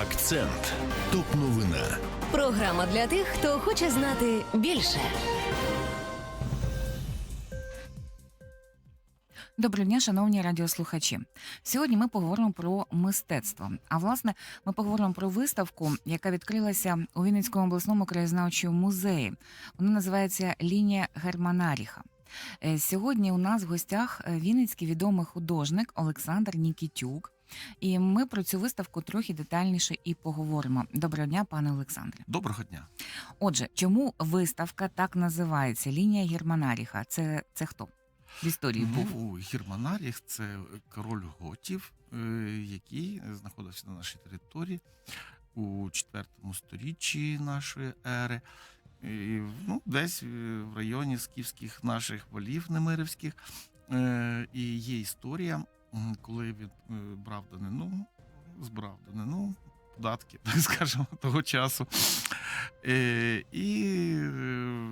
Акцент. Топ новина. Програма для тих, хто хоче знати більше. Доброго дня, шановні радіослухачі. Сьогодні ми поговоримо про мистецтво. А власне, ми поговоримо про виставку, яка відкрилася у Вінницькому обласному краєзнавчому музеї. Вона називається Лінія Германаріха. Е, Сьогодні у нас в гостях е, вінницький відомий художник Олександр Нікітюк. І ми про цю виставку трохи детальніше і поговоримо. Доброго дня, пане Олександре. Доброго дня. Отже, чому виставка так називається Лінія Германаріха? Це, це хто? В історії був. Ну, Германаріх це король готів, е, який знаходився на нашій території у четвертому сторіччі нашої ери. І, ну, десь е, в районі скіфських наших валів немирівських. Е, І є історія, коли він е, брав данину, збирав данину, податки, так скажемо, того часу. Е, І е,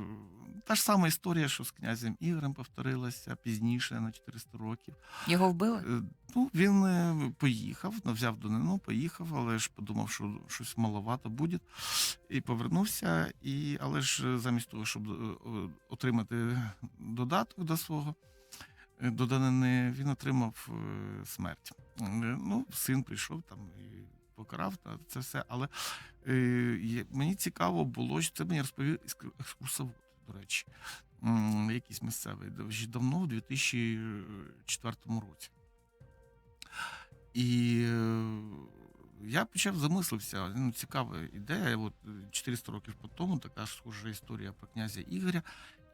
та ж сама історія, що з князем Ігорем повторилася пізніше на 400 років. Його вбили? Ну, він поїхав, ну, взяв донину, поїхав, але ж подумав, що щось маловато буде. І повернувся. І, але ж замість того, щоб отримати додаток до свого е, до він отримав е, смерть. Е, Ну, син прийшов там і покарав та це все. Але мені цікаво було, що це мені розповів екскурсовод, до речі, якийсь місцевий, давно, в 2004 році. І я почав замислився. Ну, цікава ідея. От е, 400 років по тому така ж схожа історія про князя Ігоря.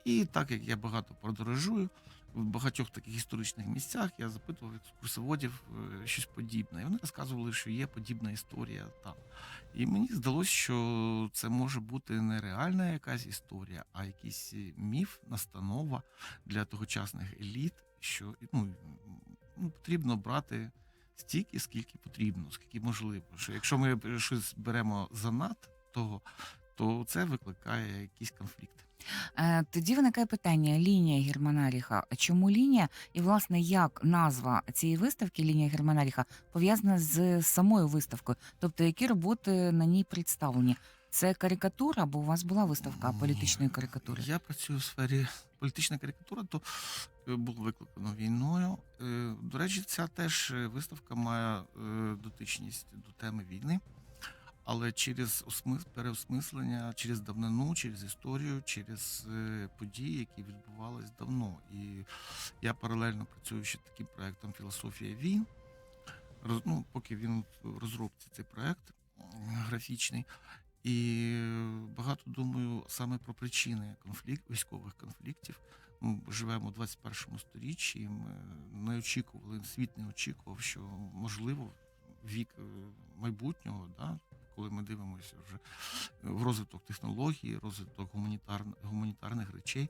І так як я багато подорожую в багатьох таких історичних місцях, я запитував екскурсоводів е, щось подібне. І вони розказували, що є подібна історія там. І мені здалося, що це може бути не реальна якась історія, а якийсь е, міф, настанова для тогочасних еліт, що ну, ну, потрібно брати стільки, скільки потрібно, скільки можливо. Що якщо ми щось беремо занад того, то це викликає якісь конфлікти. Е, Тоді виникає питання: лінія Германаріха. Чому лінія? І власне як назва цієї виставки Лінія Германаріха пов'язана з самою виставкою? Тобто, які роботи на ній представлені? Це карикатура, бо у вас була виставка Ні. політичної карикатури. Я працюю в сфері політична карикатура, то е, було викликано війною. Е, До речі, ця теж е, виставка має е, дотичність до теми війни, але через осмис- переосмислення, через давнину, через історію, через е, події, які відбувались давно. І я паралельно працюю ще таким проектом Філософія війн. Роз- Ну, поки він в розробці цей проект графічний. І багато думаю саме про причини конфлікт, військових конфліктів. Ми живемо у 21 сторіччі. і Ми не очікували, світ не очікував, що можливо вік е, майбутнього, да, коли ми дивимося вже в розвиток технологій, розвиток гуманітар, гуманітарних речей.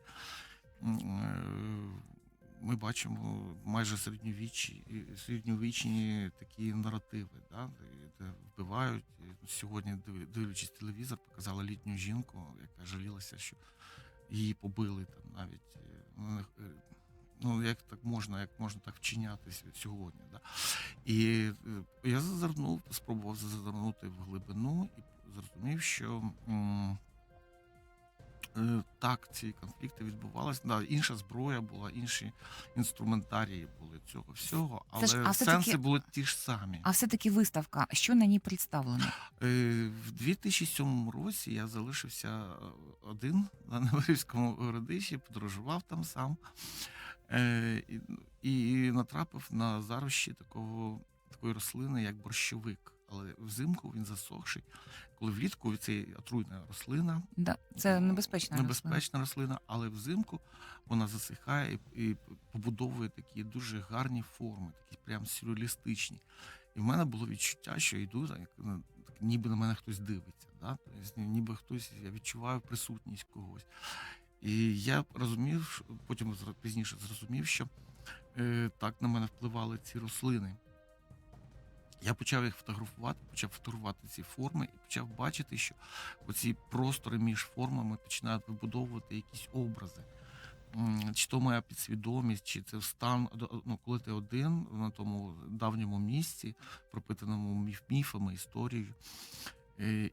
е, Ми бачимо майже середньовічні, середньовічні такі наративи, да, де- вбивають. Сьогодні, див- дивлячись телевізор, показали літню жінку, яка жалілася, що її побили там навіть. Ну, як так можна, як можна так вчинятися сьогодні? Да? І е, я зазирнув, спробував зазирнути в глибину і зрозумів, що е, так, ці конфлікти відбувалися. Да, інша зброя була, інші інструментарії були цього всього, але ж- а сенси були ті ж самі. А все-таки виставка, що на ній представлено? Е, В 2007 році я залишився один на Неверівському городищі, подорожував там сам і, і натрапив на зарощі такого, такої рослини, як борщовик. Але взимку він засохший. Коли влітку це отруйна рослина, Да, це небезпечна небезпечна рослина, але взимку вона засихає і, і побудовує такі дуже гарні форми, такі прям сюрреалістичні. І в мене було відчуття, що йду, ну, так, ніби на мене хтось дивиться. Да? Тобто, ніби хтось, я відчуваю присутність когось. І я розумів, потім пізніше зрозумів, що е, так на мене впливали ці рослини. Я почав їх фотографувати, почав фотографувати ці форми і почав бачити, що оці простори між формами починають вибудовувати якісь образи. чи то моя підсвідомість, чи це стан, ну, коли ти один на тому давньому місці, пропитаному міф, міфами, історією.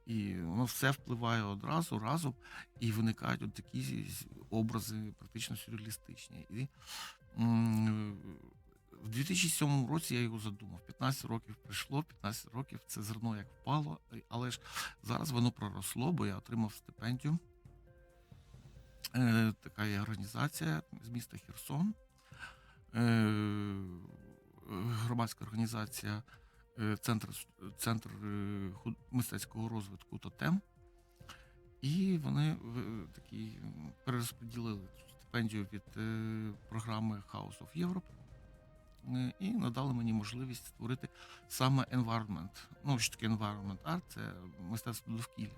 І воно все впливає одразу разом, і виникають от такі образи практично сюрреалістичні. І в 2007 році я його задумав. 15 років прийшло, 15 років це зерно як впало, але ж зараз воно проросло, бо я отримав стипендію. Е, Така є організація з міста Херсон. Е, Громадська організація Центр, центр е, мистецького розвитку Тотем. І вони такі перерозподілили цю стипендію від е, програми House of Europe е, і надали мені можливість створити саме environment. Ну, що таке environment art, це мистецтво довкілля.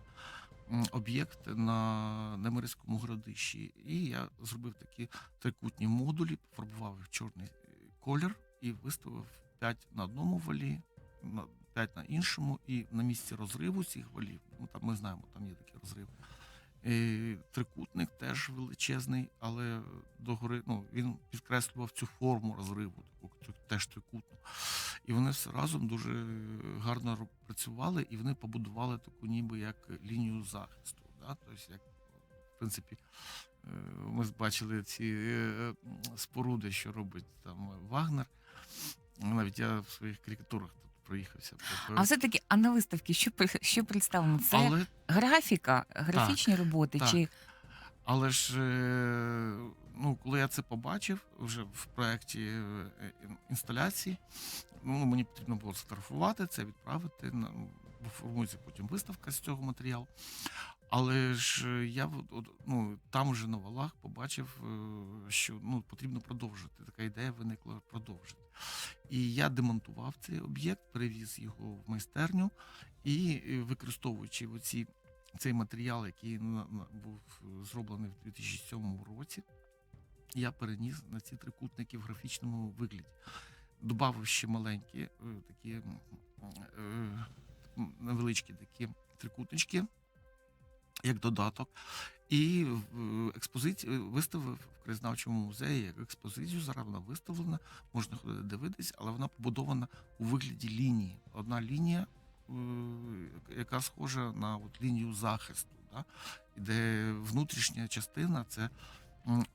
Об'єкт на Немирському городищі. І я зробив такі трикутні модулі, пофарбував їх в чорний е, колір і виставив 5 на одному валі, 5 на іншому, і на місці розриву цих валів, ну там ми знаємо, там є такий розрив. Е, Трикутник теж величезний, але догори ну, він підкреслював цю форму розриву, таку теж трикутну. І вони все разом дуже гарно працювали, і вони побудували таку ніби як лінію захисту. Да? Тобто, як, в принципі, е, ми бачили ці е, споруди, що робить там Вагнер. Навіть я в своїх карикатурах проїхався. А все-таки, а на виставці що, що представлено? Це але, графіка, графічні роботи так. чи але ж е, ну, коли я це побачив вже в проєкті е, інсталяції, ну, мені потрібно було сфотографувати це, відправити. формується потім виставка з цього матеріалу. Але ж е, я ну, там уже на валах побачив, е, що ну, потрібно продовжити. Така ідея виникла продовжити. І я демонтував цей об'єкт, перевіз його в майстерню і е, використовуючи оці, цей матеріал, який був зроблений в 2007 році, я переніс на ці трикутники в графічному вигляді. Добавив ще маленькі такі невеличкі такі трикутнички, як додаток. І експозицію виставив в краєзнавчому музеї як експозицію. Зараз вона виставлена, можна ходити дивитись, але вона побудована у вигляді лінії. Одна лінія, е, яка схожа на от лінію захисту, да? де внутрішня частина це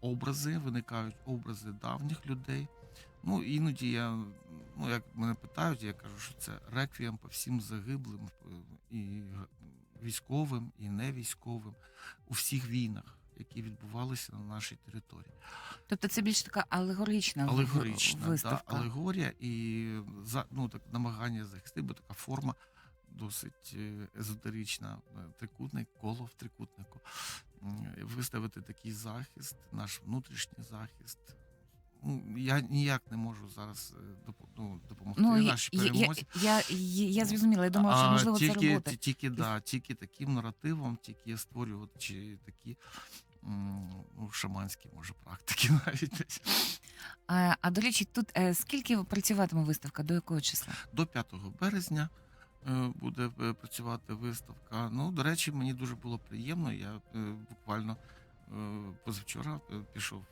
образи, виникають образи давніх людей. Ну, іноді я, ну, як мене питають, я кажу, що це реквієм по всім загиблим е, і військовим, і не військовим у всіх війнах, які відбувалися на нашій території. тобто це більш така алегорична, Алегорична виставка. Да, алегорія і ну, так, намагання захистити, бо така форма досить е, езотерична. Е, Трикутник, коло в трикутнику. Виставити такий захист, наш внутрішній захист. Я ніяк не можу зараз е, ну, допомогти Ну, нашій я, я, перемозі. я, я, я зрозуміла, я думала, що можливо це тільки, робота. ті- тільки, да, тільки таким наративом, тільки створювати такі ну, шаманські, може, практики навіть десь. А, а до речі, тут е, скільки працюватиме виставка, до якого числа? До 5 березня е, буде працювати виставка. Ну, до речі, мені дуже було приємно. Я буквально позавчора пішов,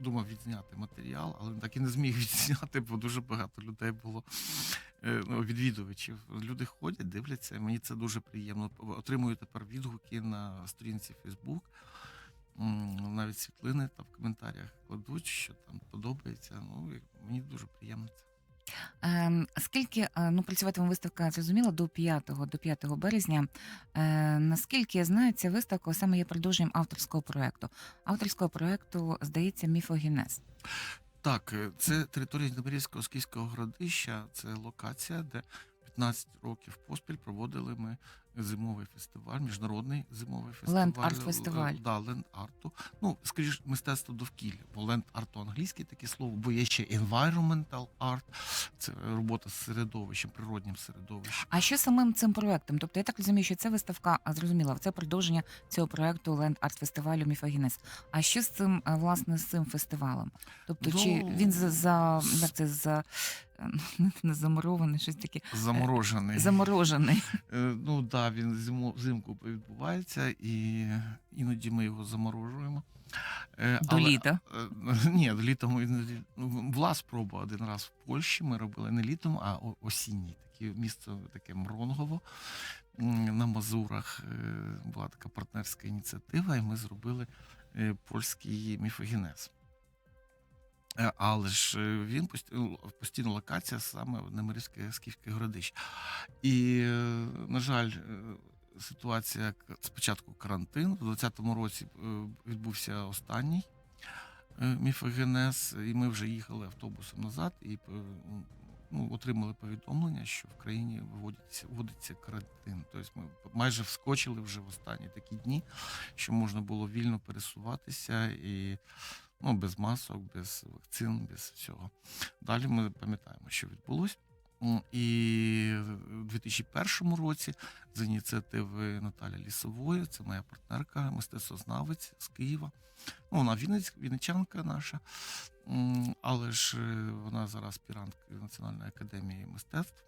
думав відзняти матеріал, але так і не зміг відзняти, бо дуже багато людей було е, ну, відвідувачів. Люди ходять, дивляться. Мені це дуже приємно. Отримую тепер відгуки на сторінці Фейсбук. Навіть світлини там в коментарях кладуть, що там подобається. Ну, мені дуже приємно це. Ем, скільки е, ну, працюватиме виставка, зрозуміло, до 5, до 5 березня. Е, наскільки я знаю, ця виставка саме є продовженням авторського проекту. Авторського проекту, здається, міфогенез. Так, е, це територія Дмитрівського скіфського городища, це локація, де 15 років поспіль проводили ми зимовий фестиваль, міжнародний зимовий фестиваль. Land Art фестиваль. Е, Да, ленд арту. Ну, скоріш, мистецтво довкілля, бо ленд арту англійське таке слово, бо є ще environmental art, це робота з середовищем, природнім середовищем. А що самим цим проектом? Тобто я так розумію, що це виставка, а зрозуміло, це продовження цього проекту Land Art фестивалю Міфогенез. А що з цим власне з цим фестивалем? Тобто, чи Ну, він за, за як це за не замурований, щось таке Заморожений. заморожений? Е, Ну да, да, він зиму, взимку відбувається, і іноді ми його заморожуємо. Е, До літа? е, Ні, літом іноді- ну, була спроба один раз в Польщі. Ми робили не літом, а осінній. Таке місто таке Мронгово на Мазурах. е, Була така партнерська ініціатива, і ми зробили е, польський міфогенез. Е, Але ж е, він постійна локація саме в Немирівське скіфське городище. І, е, на жаль, ситуація спочатку карантин. В 2020 році відбувся останній міфогенез, і ми вже їхали автобусом назад і ну, отримали повідомлення, що в країні вводиться, вводиться карантин. Тобто ми майже вскочили вже в останні такі дні, що можна було вільно пересуватися і ну, без масок, без вакцин, без всього. Далі ми пам'ятаємо, що відбулось. І в 2001 році з ініціативи Наталі Лісової, це моя партнерка, мистецтвознавець з Києва. Ну, вона Вінниць, вінничанка наша, але ж е, вона зараз аспірантка Національної академії мистецтв.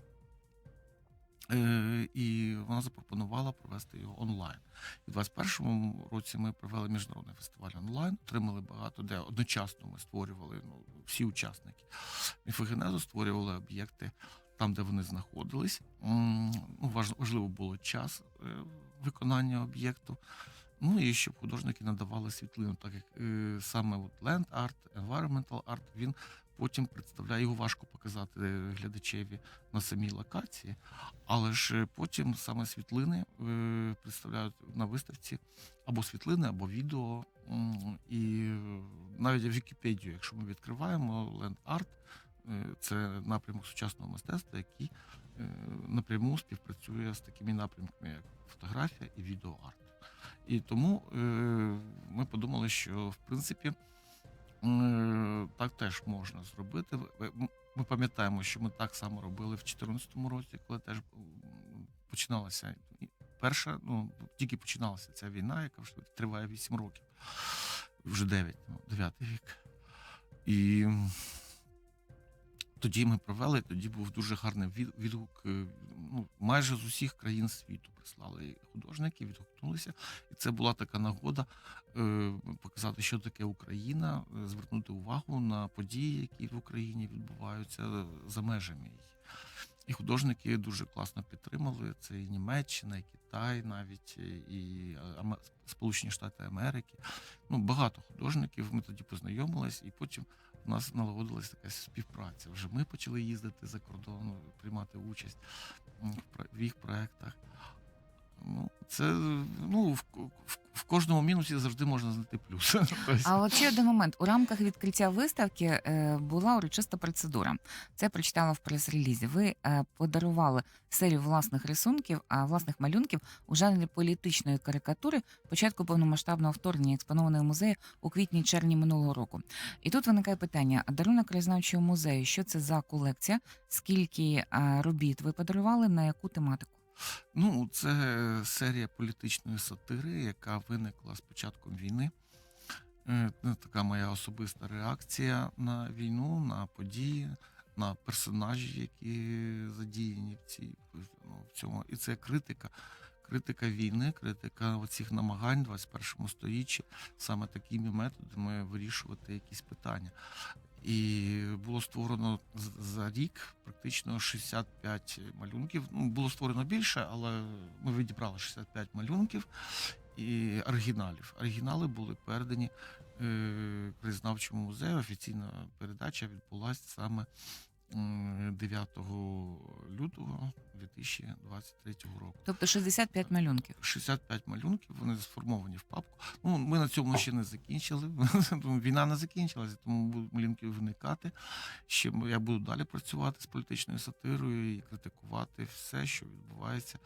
Е, І вона запропонувала провести його онлайн. І в 2021 році ми провели міжнародний фестиваль онлайн, отримали багато, де одночасно ми створювали ну, всі учасники міфогенезу, створювали об'єкти там, де вони знаходились. Ну, важливо було час е, виконання об'єкту. Ну і щоб художники надавали світлину, так як е, саме от land art, environmental art, він потім представляє, його важко показати глядачеві на самій локації, але ж е, потім саме світлини е, представляють на виставці або світлини, або відео. І е, навіть в Вікіпедію, якщо ми відкриваємо е, це напрямок сучасного мистецтва, який е, напряму співпрацює з такими напрямками, як фотографія і відеоарт. І тому е, ми подумали, що в принципі е, так теж можна зробити. Ми пам'ятаємо, що ми так само робили в 2014 році, коли теж починалася перша, ну тільки починалася ця війна, яка вже триває 8 років, вже 9, ну, 9 вік. І тоді ми провели, тоді був дуже гарний від- відгук. е, Ну, майже з усіх країн світу прислали художники, відгукнулися. І це була така нагода е, показати, що таке Україна, е, звернути увагу на події, які в Україні відбуваються за межами. І художники дуже класно підтримали. Це і Німеччина, і Китай, навіть і Сполучені Штати Америки. Ну, багато художників. Ми тоді познайомились, і потім у нас налагодилась така співпраця. Вже ми почали їздити за кордон, приймати участь в їх проєктах. Ну, це ну, в, в, в кожному мінусі завжди можна знайти плюс. А от ще один момент. У рамках відкриття виставки е, була урочиста процедура. Це прочитала в прес-релізі. Ви е, подарували серію власних рисунків, а власних малюнків у жанрі політичної карикатури початку повномасштабного вторгнення, експонованої в музеї у квітні-червні минулого року. І тут виникає питання: дарунок краєзнавчого музею, що це за колекція? Скільки е, робіт ви подарували, на яку тематику? Ну, це серія політичної сатири, яка виникла з початком війни. Е, ну, Така моя особиста реакція на війну, на події, на персонажі, які задіяні в цій ну, в цьому. І це критика. Критика війни, критика оцих намагань в 21 сторіччі саме такими методами вирішувати якісь питання. І було створено за рік практично 65 малюнків. Ну, було створено більше, але ми відібрали 65 малюнків і оригіналів. Оригінали були передані е, краєзнавчому музею. Офіційна передача відбулася саме 9 лютого 2023 року. Тобто 65 малюнків. 65 малюнків, вони сформовані в папку. Ну, ми на цьому ще не закінчили. Війна не закінчилася, тому будуть малюнки виникати. Ще я буду далі працювати з політичною сатирою і критикувати все, що відбувається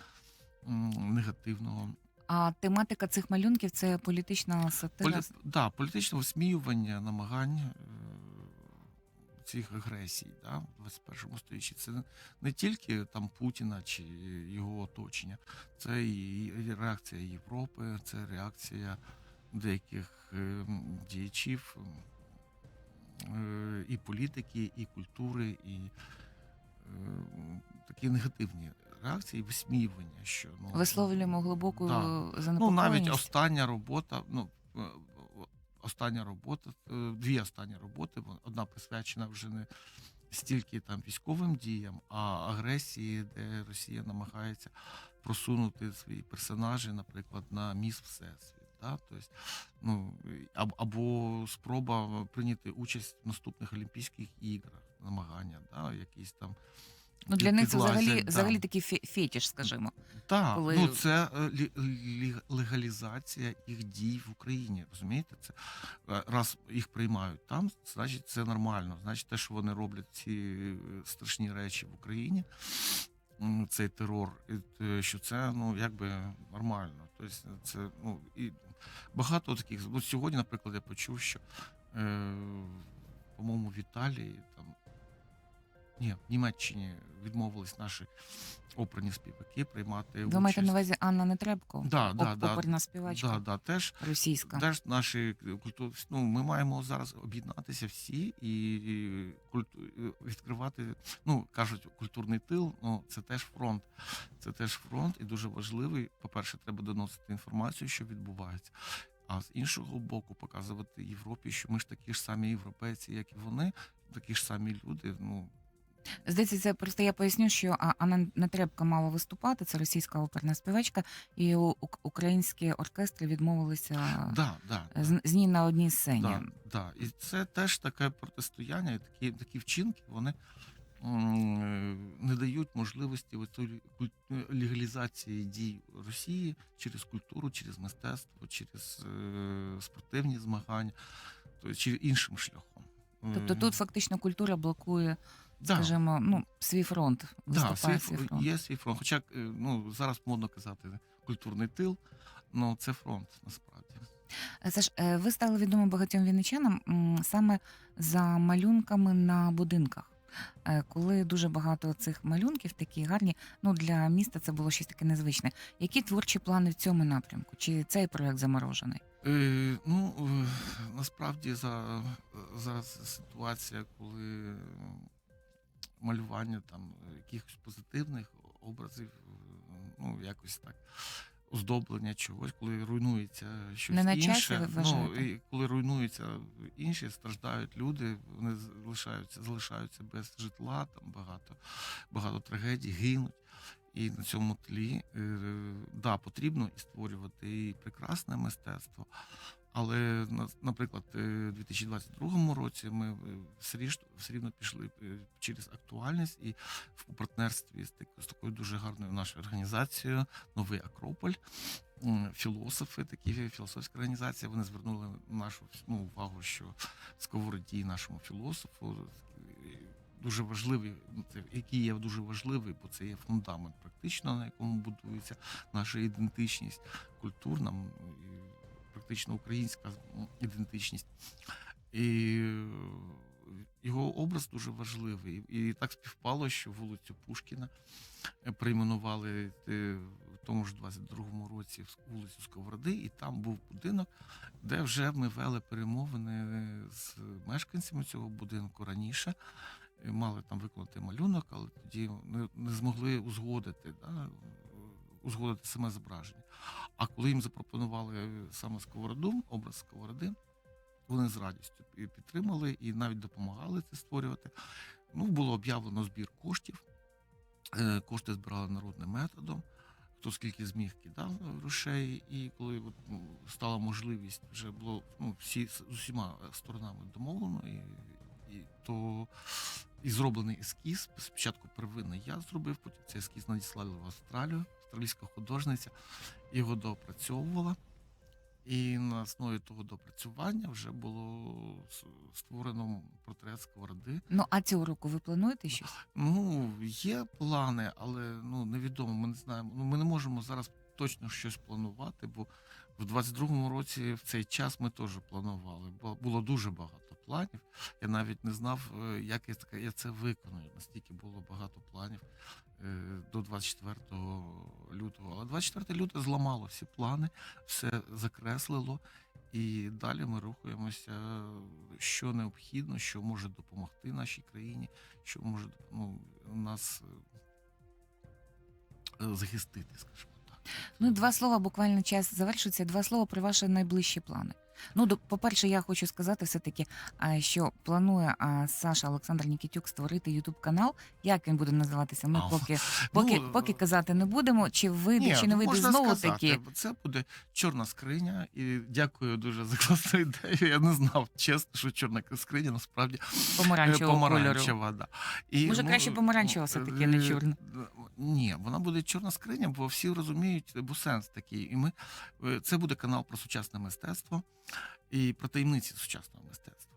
негативного. А тематика цих малюнків це політична сатира. Полі... Да, політичне висміювання, намагань е, цих агресій да, в 21 сторіччі. Це не- тільки там Путіна чи його оточення, це і реакція Європи, це реакція деяких е, діячів е, і політики, і культури, і е, такі негативні реакція і висміювання, що ну Висловлюємо глибоку Да. Ну, навіть остання робота, ну е, остання робота, е, дві останні роботи. Одна присвячена вже не стільки там військовим діям, а агресії, де Росія намагається просунути свої персонажі, наприклад, на міст Всесвіт. Да? Тобто, ну, або спроба прийняти участь в наступних Олімпійських іграх, намагання, да? якісь там. Ну, для них це взагалі, да. взагалі такий фе- фетіш, скажімо. Так, коли- ну це е, лі- лі- легалізація їх дій в Україні. Розумієте? Це е, раз їх приймають там, значить це нормально. Значить, те, що вони роблять ці е, страшні речі в Україні, цей терор, що це ну якби нормально. Тобто це ну і багато таких. От сьогодні, наприклад, я почув, що е, по-моєму в Італії там. Ні, в Німеччині відмовились наші оперні співаки приймати Ви маєте на увазі Анна Нетребко? Да, да, да. Оперна співачка Да, да, теж, російська. теж наші культури. Ну, ми маємо зараз об'єднатися всі і культу... відкривати. Ну кажуть, культурний тил. Ну це теж фронт. Це теж фронт, і дуже важливий. По-перше, треба доносити інформацію, що відбувається. А з іншого боку, показувати Європі, що ми ж такі ж самі європейці, як і вони, такі ж самі люди. Ну Здається, це просто я поясню, що А- Анна Нетребко мала виступати, це російська оперна співачка, і у- українські оркестри відмовилися да, да, да. з, з ній на одній сцені. Да, да. І це теж таке протистояння, і такі, такі вчинки вони м, не дають можливості оцій куль- легалізації дій Росії через культуру, через мистецтво, через е, спортивні змагання, тобто чи іншим шляхом. Тобто Е, тут фактично культура блокує, да, скажімо, ну, свій фронт. да, Виступає свій, свій фронт. є свій фронт. Хоча е, ну, зараз модно казати культурний тил, але це фронт насправді. Е, Саш, е, ви стали відомі багатьом вінничанам саме за малюнками на будинках. Коли дуже багато цих малюнків, такі гарні, ну для міста це було щось таке незвичне. Які творчі плани в цьому напрямку? Чи цей проект заморожений? Е, ну, насправді за, зараз ситуація, коли малювання там якихось позитивних образів, е, ну, якось так. Оздоблення чогось, коли руйнується щось Не на часі, інше. ну, і коли руйнуються інші, страждають люди, вони залишаються, залишаються без житла, там багато, багато трагедій, гинуть. І на цьому тлі е, да, потрібно і створювати і прекрасне мистецтво. Але, на- наприклад, е, у 2022 році ми е, все рівно пішли е, через актуальність і в партнерстві з, так- з такою дуже гарною нашою організацією Новий Акрополь. Філософи, такі філософська організація, вони звернули нашу ну, увагу, що Сковороді, нашому філософу, дуже важливий, який є дуже важливий, бо це є фундамент, практично на якому будується наша ідентичність культурна, практично українська ідентичність. І е, його образ дуже важливий. І так співпало, що вулицю Пушкіна е, перейменували е, в тому ж 22-му році вулицю Сковороди, і там був будинок, де вже ми вели перемовини з мешканцями цього будинку раніше. Мали там виконати малюнок, але тоді не змогли узгодити, да, узгодити саме зображення. А коли їм запропонували саме сковороду, образ сковороди, вони з радістю підтримали і навіть допомагали це створювати. Ну, було об'явлено збір коштів. Е, Кошти збирали народним методом. Хто скільки зміг кидав грошей, і коли от, стала можливість, вже було ну, всі з усіма сторонами домовлено, і, і то і зроблений ескіз. Спочатку первинний я зробив, потім цей ескіз надіслали в Австралію, австралійська художниця його доопрацьовувала. І на основі того допрацювання вже було створено портрет сковороди. Ну а цього року ви плануєте щось? Ну, є плани, але ну невідомо. Ми не знаємо. Ну, ми не можемо зараз точно щось планувати, бо в 22-му році в цей час ми теж планували. Бо було дуже багато планів. Я навіть не знав, е, як я я це виконую. Настільки було багато планів е, до 24 лютого. Але 24 лютого зламало всі плани, все закреслило. І далі ми рухаємося, що необхідно, що може допомогти нашій країні, що може ну, нас е, захистити, скажімо так. Ну, два слова, буквально час завершується. Два слова про ваші найближчі плани. Ну, по-перше, я хочу сказати все-таки, що планує Саша Олександр Нікітюк створити Ютуб канал. Як він буде називатися? Ми поки, поки, ну, поки казати не будемо. Чи вийде, чи не ну, вийде можна знову сказати, таки. Це буде чорна скриня, і дякую дуже за класну ідею. Я не знав, чесно, що чорна скриня насправді е, Помаранчевого кольору. помаранчева. Да. І, Може, краще помаранчева все-таки, не е, чорна? Ні, вона буде чорна скриня, бо всі розуміють, бо сенс такий. І ми е, це буде канал про сучасне мистецтво і про таємниці сучасного мистецтва.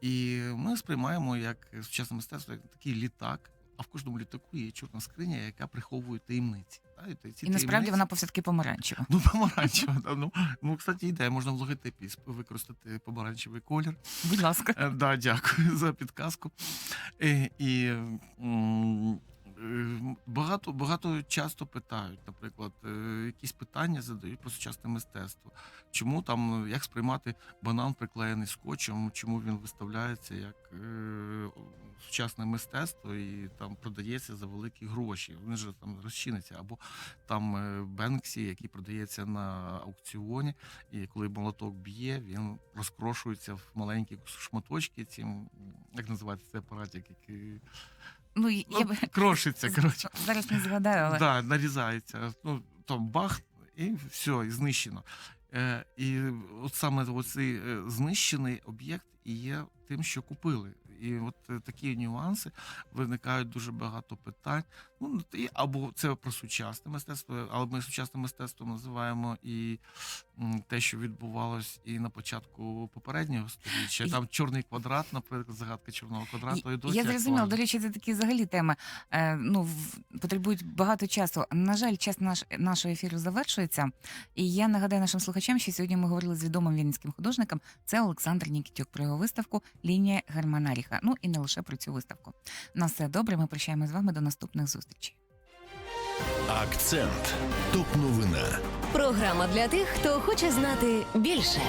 І ми сприймаємо як сучасне мистецтво як такий літак. А в кожному літаку є чорна скриня, яка приховує таємниці. Та, і ці І насправді таємниці- вона все-таки помаранчева. Ну, помаранчева. да, Ну, ну, кстати, ідея, можна в логотипі використати помаранчевий колір. Будь ласка. Е, Да, дякую за підказку. Е, І е, багато, багато часто питають, наприклад, е, якісь питання задають про сучасне мистецтво. Чому там, як сприймати банан, приклеєний скотчем, чому він виставляється як е, сучасне мистецтво і там продається за великі гроші. Він же там розчиниться. Або там е, Бенксі, який продається на аукціоні, і коли молоток б'є, він розкрошується в маленькі шматочки. Цим як називається цей апаратик, який Ну, я ну, б крошиться. Коротше, зараз не згадаю, але да, нарізається. Ну там бах, і все, і знищено. Е, і от саме оцей е, знищений об'єкт і є тим, що купили. І от е, такі нюанси виникають дуже багато питань. Ну і або це про сучасне мистецтво, але ми сучасним мистецтвом називаємо і те, що відбувалось і на початку попереднього століття. Там чорний квадрат, наприклад, загадка чорного квадрату. І, досі Я зрозуміла. До речі, це такі взагалі теми. Е, ну, потребують багато часу. На жаль, час наш, нашого ефіру завершується. І я нагадаю нашим слухачам, що сьогодні ми говорили з відомим вінницьким художником. Це Олександр Нікітюк про його виставку Лінія Германаріха. Ну і не лише про цю виставку. На все добре. Ми прощаємо з вами до наступних зустрічей. Акцент. Топ новина. Програма для тих, хто хоче знати більше.